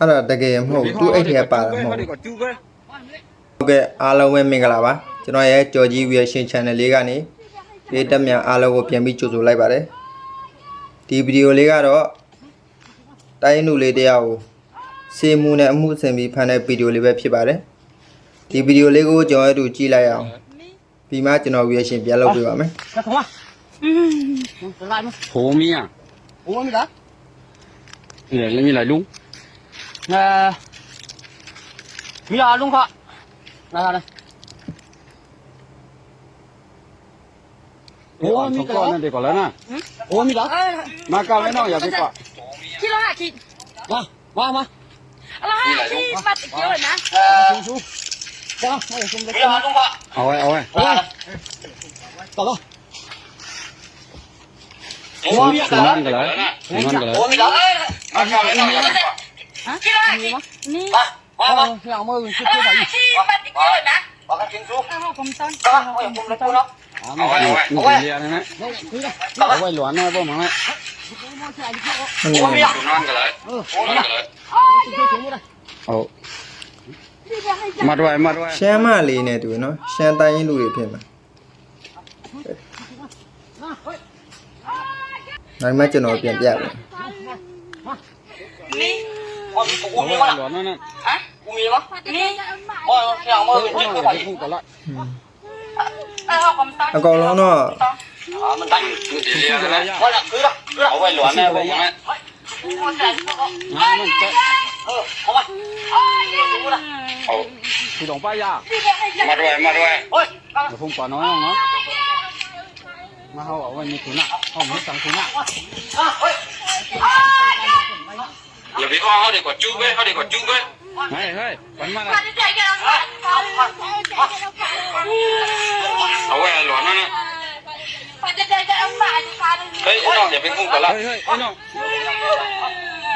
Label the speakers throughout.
Speaker 1: အဲ့ဒါတကယ်မဟုတ်ဘူးသူ့အိတ်ထဲပါတာမဟုတ်ဘူးဟုတ်ကဲ့အားလုံးပဲမင်္ဂလာပါကျွန်တော်ရဲ့ကြော်ကြီး reaction channel လေးကနေပေးတက်မြန်အားလုံးကိုပြန်ပြီးကြိုဆိုလိုက်ပါတယ်ဒီဗီဒီယိုလေးကတော့တိုင်းလူလေးတရားကိုစေမှုနဲ့အမှုဆင်ပြီးဖန်တဲ့ဗီဒီယိုလေးပဲဖြစ်ပါတယ်ဒီဗီဒီယိုလေးကိုကျွန်တော်တို့ကြည့်လိုက်အောင်ပြီးမှကျွန်တော် reaction ပြန်လုပ်ပေးပါမယ်
Speaker 2: ဟိုမီးอ่ะ
Speaker 3: ဟိုမီးလား
Speaker 2: လေလေမီးလာလုံး à, bây giờ luôn họ đây đây ủa mi đó con này có lớn à
Speaker 3: ủa mi đó
Speaker 2: mà cao lên nó giờ cái quả khi nó hạ khi mà mà mà nó hạ khi mà tự kiểu
Speaker 4: rồi mà. Xuống xuống.
Speaker 3: Qua bây giờ
Speaker 4: không được ôi ôi. Ôi tao đâu? Ủa
Speaker 3: mi đó lớn. Ủa mi đó lớn. นี่วะนี่
Speaker 2: เออเรามือคือคือไปบอกกัน
Speaker 3: จ
Speaker 4: ริงสู้เอาผ
Speaker 3: มต้อน
Speaker 4: ก็ไม่ผม
Speaker 3: เลยกูเนาะ
Speaker 2: อ๋อไม่ถูกถูกเดียวนะ
Speaker 3: ฮะ
Speaker 2: เอาไว้หลวนน้อยพ่อหม
Speaker 1: อ
Speaker 3: นะ
Speaker 1: มั
Speaker 3: น
Speaker 2: นอนกันเล
Speaker 3: ย
Speaker 2: เอามาด้วยมาด้วย
Speaker 1: ရှမ်းမလေးနဲ့တူနော်ရှမ်းတိုင်းလူတွေဖြစ်မှာနိုင်မကျွန်တော်ပြန်ပြ
Speaker 2: ပါ
Speaker 3: กู
Speaker 2: มีวะหลอนนั่นน่ะ
Speaker 4: ฮะ
Speaker 3: กูมี
Speaker 4: วะ
Speaker 3: นี่อ๋อ
Speaker 2: เสีย
Speaker 3: ง
Speaker 2: มือ
Speaker 3: ไม่
Speaker 2: เค
Speaker 3: ย
Speaker 2: ไปพูดกันละ
Speaker 4: แล้วก็อ
Speaker 1: เนาะอ๋
Speaker 3: อมัน
Speaker 2: ตั้งอยู่ดีๆนะ
Speaker 3: ว่าละคือละ
Speaker 2: เอาไว้หลอนแม่บอกนะมันจะ
Speaker 3: เออ
Speaker 2: เอามาเอาคือหลงป้ายา
Speaker 4: มา
Speaker 2: ด้วยมาด้วยเดี๋ยวผงป่านน้องเนาะมาเอาบอกว่ามีถุนอะ
Speaker 5: เอาไม่สั่งถุน
Speaker 2: อะ
Speaker 5: là
Speaker 1: vì họ để quả chú bé họ để quả chú bé này hơi bắn mà này sáu em
Speaker 2: loạn nè. Đấy nó để bên không có lại. Hơi hơi nó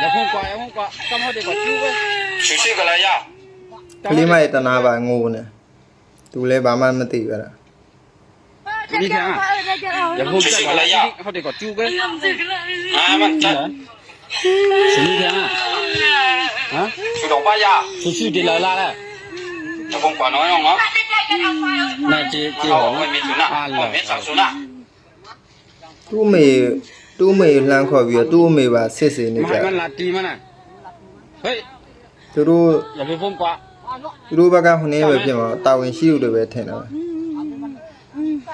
Speaker 2: để không có em không có không họ để quả chú bé chú xin cái này ya cái này
Speaker 5: tao nào bà ngu
Speaker 2: nè.
Speaker 5: Tu lê
Speaker 2: bà man mà tỉ vậy đó. Đi ra à? Dạ không này
Speaker 5: là họ để có chú cái. À, mà
Speaker 2: chắc. 什么天啊？啊？去东坝呀？
Speaker 5: 出去的来啦了。这公管哪样啊？那这这我们没
Speaker 2: 出那，我没上出那。
Speaker 5: 都没都
Speaker 2: 没乱
Speaker 5: 考虑，都没把谁谁
Speaker 2: 那个。
Speaker 5: 拉低嘛
Speaker 2: 呢？嘿，这
Speaker 5: 都也没风刮。这都把
Speaker 1: 干活那边嘛，大文西路这边听了。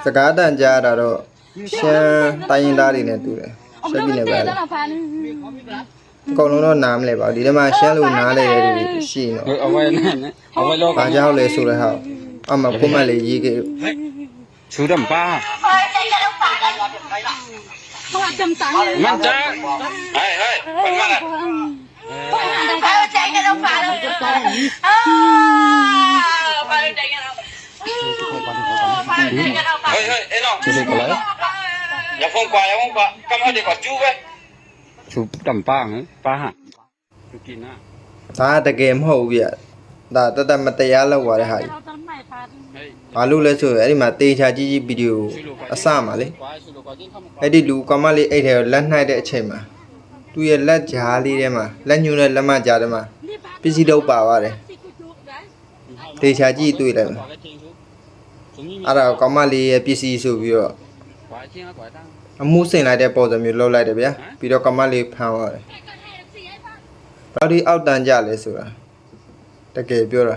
Speaker 1: စကားတန်ကြားတာတော့ရှမ်းတိုင်းရင်းသားတွေနဲ့တူတယ် ဆက်ပြီးနေပါလားအကုန်လုံးတော့နားမလဲပါဘူးဒီထဲမှာရှမ်းလူနားလဲတဲ့လူတွေရှိနော်
Speaker 2: အဝဲနားနဲ့အဝဲလောက
Speaker 1: ဘာကြောင့်လဲဆိုတဲ့ဟာအမဖုံးမလေးရေးခဲ့
Speaker 2: ချူရံပါဘာတ
Speaker 4: မ်တန်းမ
Speaker 2: န်တာဟဲ့ဟဲ့
Speaker 5: ဘာမှလားဘာမှလားတိုင်ကတော့ပါတော့
Speaker 4: အာဘာတိုင်ကတော့ဘာတိုင်ကတော့ပါဟဲ့ဟဲ့အဲ့တော့ဒီလိုက
Speaker 5: လား ฮ้ยเฮ้ยไอ้น้อง
Speaker 2: ชูเด็กอะไร
Speaker 5: อย่าพุ่งกว่าอย่าพุ่งกว่าก็มาเด็กกว่าจู้เว้ย
Speaker 2: ชูดำป้าเหรอป้าฮะชูกินนะ
Speaker 1: ။ဒါတကယ်မဟုတ်ဘူးဗျ။ဒါတသက်မတရားလောက်သွားတဲ့ဟာကြီး
Speaker 4: เราต้องไม่พลาด
Speaker 2: เฮ้ย
Speaker 1: ။ဘာလို့လဲဆိုရင်အဲ့ဒီမှာတေချာကြီးကြီးဗီဒီယိုအစမှာလေ
Speaker 2: กว่าชูโลกว่ายิ่งเข้ามา
Speaker 1: အဲ့ဒီလူကောင်မလေးအဲ့ထဲကိုလက်နှိုက်တဲ့အချိန်မှာသူ့ရဲ့လက်ကြားလေးထဲမှာလက်ညှိုးနဲ့လက်မကြားထဲမှာပစ္စည်းတော့ပါသွားတယ်
Speaker 4: ที่กูจุกได้
Speaker 1: ။တေချာကြီးတွေ့လိုက်
Speaker 2: ก
Speaker 1: မှာ
Speaker 2: ว่าก็ทิ้งชูชูมี
Speaker 1: ။အဲ့ဒါကိုကောင်မလေးရဲ့ပစ္စည်းဆိုပြီးတော့
Speaker 2: กว่าทิ้งกว่าตั้ง
Speaker 1: အမှုစင်လိုက်တဲ့ပုံစံမျိုးလှုပ်လိုက်တယ်ဗျာ။ပြီးတော့ကောင်မလေးဖမ်းသွားတယ်။ဘာလို့ဒီအောက်တန်းကြလဲဆိုတာတကယ်ပြောတာ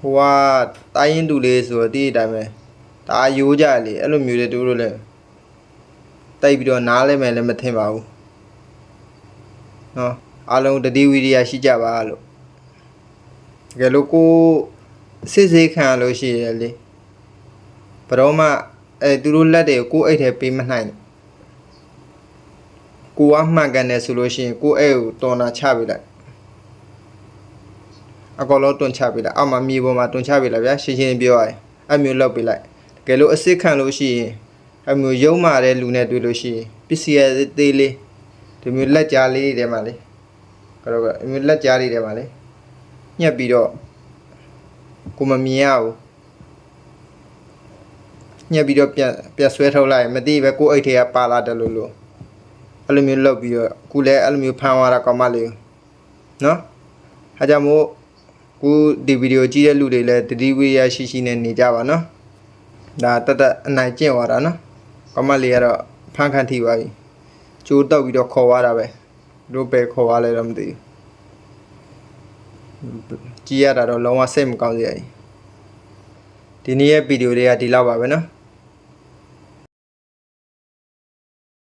Speaker 1: ဟိုကတိုင်းရင်တူလေးဆိုတော့ဒီအတိုင်းပဲဒါရိုးကြလေအဲ့လိုမျိုးတွေတူလို့လဲတိတ်ပြီးတော့နားလဲမယ်လည်းမထင်ပါဘူးနော်အားလုံးတတိဝိရိယရှိကြပါလို့တကယ်လို့ကိုစစ်စေးခံရလို့ရှိရလေဘယ်တော့မှ အဲသူတို့လက်တွေကိုကိုယ့်အိတ်ထဲပေးမနိုင်ဘူးကိုကမှန်ကန်တယ်ဆိုလို့ရှိရင်ကိုယ့်အိတ်ကိုတော်နာချပေးလိုက်အကောလုံးတွန်ချပေးလိုက်အောက်မှာမြေပေါ်မှာတွန်ချပေးလိုက်ဗျာရှင်းရှင်းပြောရရင်အဲ့မျိုးလောက်ပေးလိုက်တကယ်လို့အစ်စ်ခံလို့ရှိရင်အဲ့မျိုးရုံမာတဲ့လူနဲ့တွေ့လို့ရှိရင်ပစ္စည်းရသေးလေးဒီမျိုးလက်ကြားလေးတွေထဲမှာလေကတော့အဲ့မျိုးလက်ကြားလေးတွေထဲမှာလေညှက်ပြီးတော့ကိုမမြင်ရဘူး ညှက်ပြီးတော့ပြန်ပြန်ဆွဲထုတ်လိုက်ရင်မသိပဲကိုယ့်အိတ်ထဲကပါလာတယ်လို့လို့အဲ့လိုမျိုးလုပ်ပြီးတော့အခုလည်းအဲ့လိုမျိုးဖမ်းသွားတာကောင်မလေးကိုနော်အားကြောင့်မို့ကိုဒီဗီဒီယိုကြည့်တဲ့လူတွေလည်းတတိဝိရရှိရှိနဲ့နေကြပါနော်ဒါတက်တက်အနိုင်ကျင့်သွားတာနော်ကောင်မလေးကတော့ဖမ်းခံထိပါပြီကျိုးတော့ပြီးတော့ခေါ်သွားတာပဲတို့ပဲခေါ်သွားလဲတော့မသိဘူးကြည့်ရတာတော့လုံးဝစိတ်မကောင်းစရာကြီးဒီနေ့ရဲ့ဗီဒီယိုလေးကဒီလောက်ပါပဲနော်